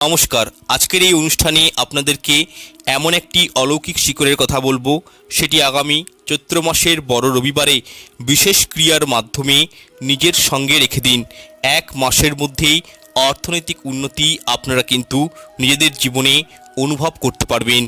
নমস্কার। আজকের এই অনুষ্ঠানে আপনাদেরকে এমন একটি অলৌকিক শিকড়ের কথা বলব, সেটি আগামী চৈত্র মাসের বড় রবিবারে বিশেষ ক্রিয়ার মাধ্যমে নিজের সঙ্গে রেখে দিন। এক মাসের মধ্যেই অর্থনৈতিক উন্নতি আপনারা কিন্তু নিজেদের জীবনে অনুভব করতে পারবেন।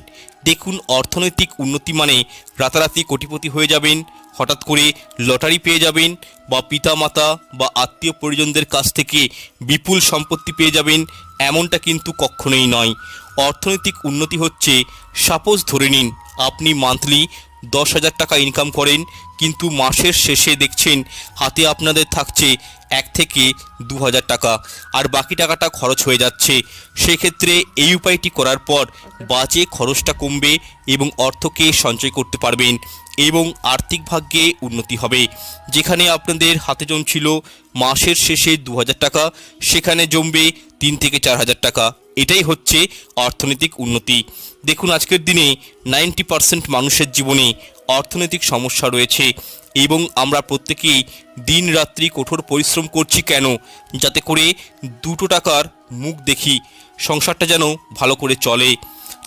দেখুন, অর্থনৈতিক উন্নতি মানে রাতারাতি কোটিপতি হয়ে যাবেন, হঠাৎ করে লটারি পেয়ে যাবেন বা পিতামাতা বা আত্মীয় পরিজনদের কাছ থেকে বিপুল সম্পত্তি পেয়ে যাবেন এমনটা কিন্তু কখনোই নয়। অর্থনৈতিক উন্নতি হচ্ছে, সাপোজ ধরে নিন, আপনি মান্থলি দশ হাজার টাকা ইনকাম করেন, কিন্তু মাসের শেষে দেখছেন, হাতে আপনাদের থাকছে এক থেকে দু হাজার টাকা, আর বাকি টাকাটা খরচ হয়ে যাচ্ছে। সেক্ষেত্রে এই উপায়টি করার পর বাজে খরচটা কমবে এবং অর্থকে সঞ্চয় করতে পারবেন। এবং আর্থিক ভাগ্যে উন্নতি হবে। যেখানে আপনাদের হাতে জমছিল মাসের শেষে দু হাজার টাকা, সেখানে জমবে তিন থেকে চার হাজার টাকা। এটাই হচ্ছে অর্থনৈতিক উন্নতি। দেখুন, আজকের দিনে নাইনটি পার্সেন্ট মানুষের জীবনে অর্থনৈতিক সমস্যা রয়েছে এবং আমরা প্রত্যেকেই দিন রাত্রি কঠোর পরিশ্রম করছি কেন? যাতে করে দুটো টাকার মুখ দেখি, সংসারটা যেন ভালো করে চলে।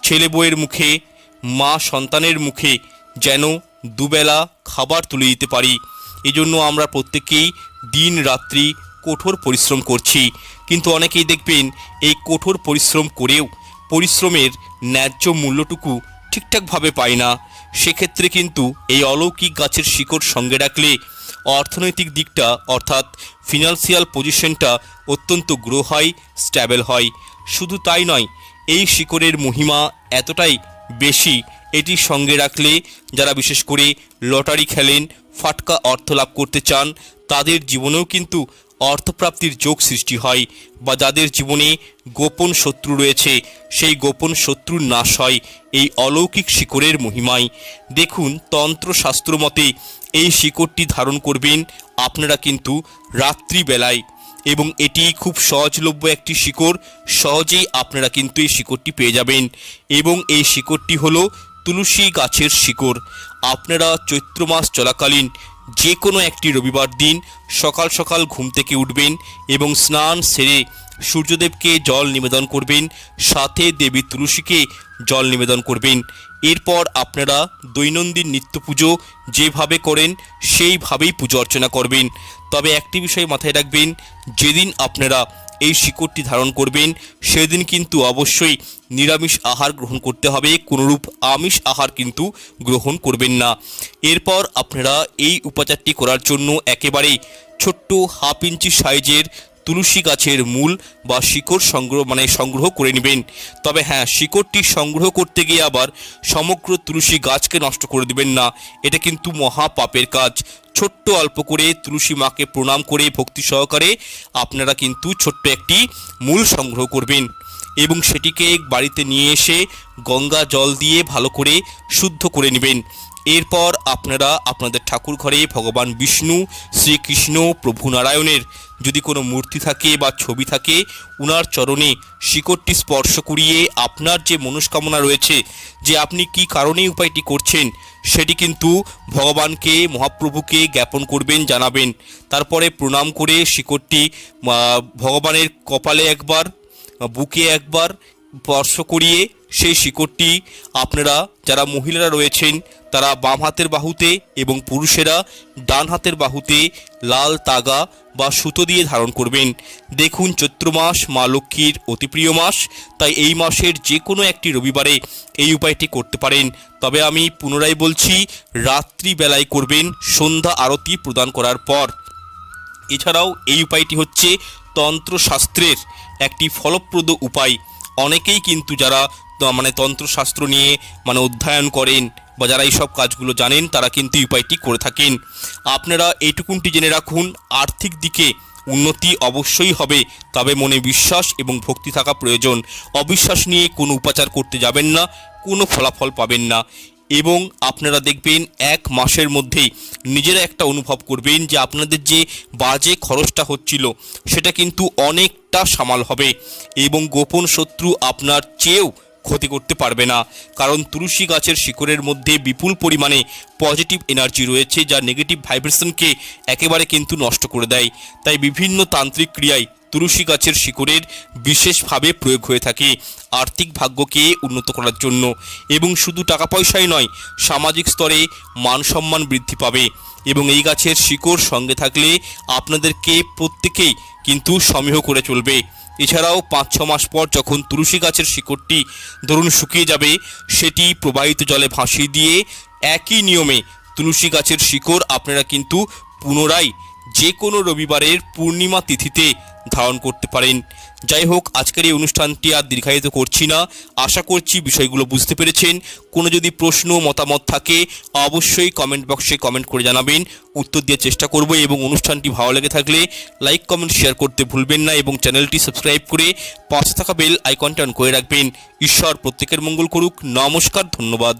ছেলে বউয়ের মুখে, মা সন্তানের মুখে যেন দুবেলা খাবার তুলে দিতে পারি। এজন্য আমরা প্রত্যেকেই দিন রাত্রি কঠোর পরিশ্রম করছি। কিন্তু অনেকেই দেখবেন, এই কঠোর পরিশ্রম করেও পরিশ্রমের ন্যায্য মূল্যটুকু ঠিকঠাকভাবে পায় না। সেক্ষেত্রে কিন্তু এই অলৌকিক গাছের শিকড় সঙ্গে রাখলে অর্থনৈতিক দিকটা, অর্থাৎ ফিনান্সিয়াল পজিশনটা অত্যন্ত গ্রো হয়, স্ট্যাবেল হয়। শুধু তাই নয়, এই শিকড়ের মহিমা এতটাই বেশি এটি সঙ্গে রাখলে যারা বিশেষ করে লটারি খেলেন, ফাটকা অর্থ লাভ করতে চান, তাদের জীবনেও কিন্তু অর্থপ্রাপ্তির যোগ সৃষ্টি হয় বা যাদের জীবনে গোপন শত্রু রয়েছে, সেই গোপন শত্রুর নাশ হয় এই অলৌকিক শিকড়ের মহিমায়। দেখুন, তন্ত্রশাস্ত্র মতে এই শিকড়টি ধারণ করবেন আপনারা কিন্তু রাত্রিবেলায় এবং এটি খুব সহজলভ্য একটি শিকড়, সহজেই আপনারা কিন্তু এই শিকড়টি পেয়ে যাবেন। এবং এই শিকড়টি হলো তুলসী গাছের শিকড়। আপনারা চৈত্র মাস চলাকালীন যে কোনো একটি রবিবার দিন সকাল সকাল ঘুম থেকে উঠবেন এবং স্নান সেরে সূর্যদেবকে জল নিবেদন করবেন, সাথে দেবী তুলসীকে জল নিবেদন করবেন। এরপর আপনারা দৈনন্দিন নিত্য পুজো যেভাবে করেন, সেইভাবেই পুজো অর্চনা করবেন। তবে একটি বিষয় মাথায় রাখবেন, যেদিন আপনারা এই শিকড়টি ধারণ করবেন, সেদিন কিন্তু অবশ্যই নিরামিষ আহার গ্রহণ করতে হবে, কোনোরূপ আমিষ আহার কিন্তু গ্রহণ করবেন না। এরপর আপনারা এই উপাচারটি করার জন্য একেবারেই ছোট্ট হাফ ইঞ্চি সাইজের তুলসী গাছের মূল বা শিকড় সংগ্রহ মানে সংগ্রহ করে নেবেন। তবে হ্যাঁ শিকড়টি সংগ্রহ করতে গিয়ে আবার সমগ্র তুলসী গাছকে নষ্ট করে দেবেন না। এটা কিন্তু মহাপাপের কাজ। ছোট্ট অল্প করে তুলসী মাকে প্রণাম করে ভক্তি সহকারে আপনারা কিন্তু ছোট্ট একটি মূল সংগ্রহ করবেন এবং সেটিকে বাড়িতে নিয়ে এসে গঙ্গা জল দিয়ে ভালো করে শুদ্ধ করে নেবেন। এরপর আপনারা আপনাদের ঠাকুর ঘরে ভগবান বিষ্ণু, শ্রীকৃষ্ণ, প্রভু নারায়ণের যদি কোনো মূর্তি থাকে বা ছবি থাকে, উনার চরণে শিকড়টি স্পর্শ করিয়ে আপনার যে মনস্কামনা রয়েছে যে আপনি কি কারণে উপায়টি করছেন সেটি কিন্তু ভগবানকে, মহাপ্রভুকে জ্ঞাপন করবেন, জানাবেন। তারপরে প্রণাম করে শিকড়টি ভগবানের কপালে একবার, বুকে একবার স্পর্শ করিয়ে সেই শিকড়টি আপনারা যারা মহিলারা রয়েছেন, তারা বাম হাতের বাহুতে এবং পুরুষেরা ডান হাতের বাহুতে লাল তাগা বা সুতো দিয়ে ধারণ করবেন। দেখুন চৈত্র মাস, মা লক্ষ্মীর অতি প্রিয় মাস, তাই এই মাসের যে কোনো একটি রবিবারে এই উপায়টি করতে পারেন। তবে আমি পুনরায় বলছি, রাত্রিবেলায় করবেন সন্ধ্যা আরতি প্রদান করার পর। এছাড়াও এই উপায়টি হচ্ছে তন্ত্রশাস্ত্রের একটি ফলপ্রদ উপায়। অনেকেই কিন্তু যারা মানে তন্ত্রশাস্ত্র নিয়ে মানে অধ্যয়ন করেন বা যারা এইসব কাজগুলো জানেন, তারা কিন্তু উপায়টি করে থাকেন। আপনারা এইটুকুনটি জেনে রাখুন, আর্থিক দিকে উন্নতি অবশ্যই হবে, তবে মনে বিশ্বাস এবং ভক্তি থাকা প্রয়োজন। অবিশ্বাস নিয়ে কোনো উপাচার করতে যাবেন না, কোনো ফলাফল পাবেন না। এবং আপনারা দেখবেন, এক মাসের মধ্যেই নিজেরা একটা অনুভব করবেন যে আপনাদের যে বাজে খরচটা হচ্ছিল, সেটা কিন্তু অনেকটা সামাল হবে। এবং গোপন শত্রু আপনার চেয়েও ক্ষতি করতে পারবে না। কারণ তুলসী গাছের শিকড়ের মধ্যে বিপুল পরিমাণে পজিটিভ এনার্জি রয়েছে, যা নেগেটিভ ভাইব্রেশনকে একেবারে কিন্তু নষ্ট করে দেয়। তাই বিভিন্ন তান্ত্রিক ক্রিয়ায় তুলসী গাছের শিকড়ের বিশেষভাবে প্রয়োগ হয়ে থাকে আর্থিক ভাগ্যকে উন্নত করার জন্য। এবং শুধু টাকা পয়সাই নয়, সামাজিক স্তরে মান সম্মান বৃদ্ধি পাবে। এবং এই গাছের শিকড় সঙ্গে থাকলে আপনাদেরকে প্রত্যেকেই কিন্তু সমীহ করে চলবে। এছাড়াও পাঁচ, ছ মাস পর যখন তুলসী গাছের শিকড়টি ধরুন শুকিয়ে যাবে, সেটি প্রবাহিত জলে ভাসিয়ে দিয়ে একই নিয়মে তুলসী গাছের শিকড় আপনারা কিন্তু পুনরায় যে কোনো রবিবারের পূর্ণিমা তিথিতে ধারণ করতে পারেন। যাই হোক আজকের এই অনুষ্ঠানটি আর দীর্ঘায়িত করছি না। আশা করছি বিষয়গুলো বুঝতে পেরেছেন। কোনো যদি প্রশ্ন মতামত থাকে, অবশ্যই কমেন্ট বক্সে কমেন্ট করে জানাবেন। উত্তর দেওয়ার চেষ্টা করব এবং অনুষ্ঠানটি ভালো লেগে থাকলে লাইক কমেন্ট শেয়ার করতে ভুলবেন না এবং চ্যানেলটি সাবস্ক্রাইব করে পাশে থাকা বেল আইকনটা অন করে রাখবেন। ঈশ্বর প্রত্যেকের মঙ্গল করুক। নমস্কার, ধন্যবাদ।